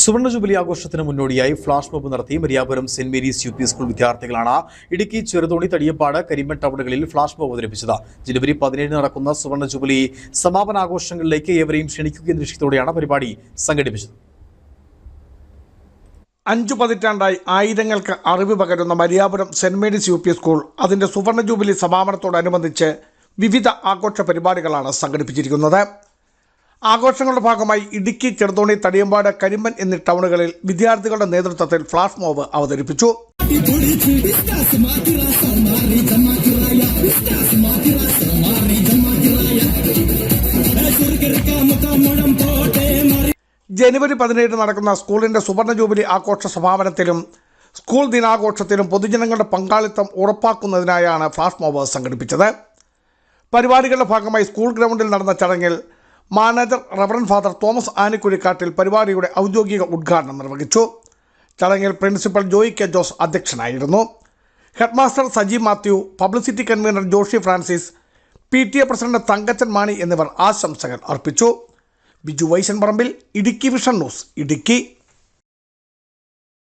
സുവർണ ജൂബിലി ആഘോഷത്തിന് മുന്നോടിയായി ഫ്ലാഷ് മോബ് നടത്തി Mariyapuram saint Mary's U P school വിദ്യാർത്ഥികളാണ് ഇടുക്കി ചെറുതോണി തടിയപ്പാട് കരിമ്പൻ ടൗണുകളിൽ ഫ്ലാഷ് മോബ് അവതരിപ്പിച്ചത്. ജനുവരി പതിനേഴിന് നടക്കുന്ന സുവർണ ജൂബിലി സമാപനാഘോഷങ്ങളിലേക്ക് ഏവരെയും ക്ഷണിക്കുക എന്ന ലക്ഷ്യത്തോടെയാണ് പരിപാടി സംഘടിപ്പിച്ചത്. അഞ്ചു പതിറ്റാണ്ടായി ആയിരങ്ങൾക്ക് അറിവ് പകരുന്ന Mariyapuram saint Mary's U P school അതിന്റെ സുവർണ ജൂബിലി സമാപനത്തോടനുബന്ധിച്ച് വിവിധ ആഘോഷ പരിപാടികളാണ് സംഘടിപ്പിച്ചിരിക്കുന്നത്. ആഘോഷങ്ങളുടെ ഭാഗമായി ഇടുക്കി ചെറുതോണി തടിയമ്പാട് കരിമ്പൻ എന്നീ ടൗണുകളിൽ വിദ്യാർത്ഥികളുടെ നേതൃത്വത്തിൽ ഫ്ലാഷ് മോബ് അവതരിപ്പിച്ചു. ജനുവരി പതിനേഴ് നടക്കുന്ന സ്കൂളിന്റെ സുവർണ ജൂബിലി ആഘോഷ സമാപനത്തിലും സ്കൂൾ ദിനാഘോഷത്തിലും പൊതുജനങ്ങളുടെ പങ്കാളിത്തം ഉറപ്പാക്കുന്നതിനായാണ് ഫ്ലാഷ് മോബ് സംഘടിപ്പിച്ചത്. പരിപാടികളുടെ ഭാഗമായി സ്കൂൾ ഗ്രൗണ്ടിൽ നടന്ന ചടങ്ങിൽ manager reverend father Thomas Anikuzhikattil പരിപാടിയുടെ ഔദ്യോഗിക ഉദ്ഘാടനം നിർവഹിച്ചു. ചടങ്ങിൽ പ്രിൻസിപ്പൽ ജോയി കെ ജോസ് അധ്യക്ഷനായിരുന്നു. Headmaster Saji Mathew publicity convener Joshi Francis P T A president Thankachan Mani എന്നിവർ ആശംസകൾ അർപ്പിച്ചു. Biju Vaishan Parambil Idukki vision news Idukki.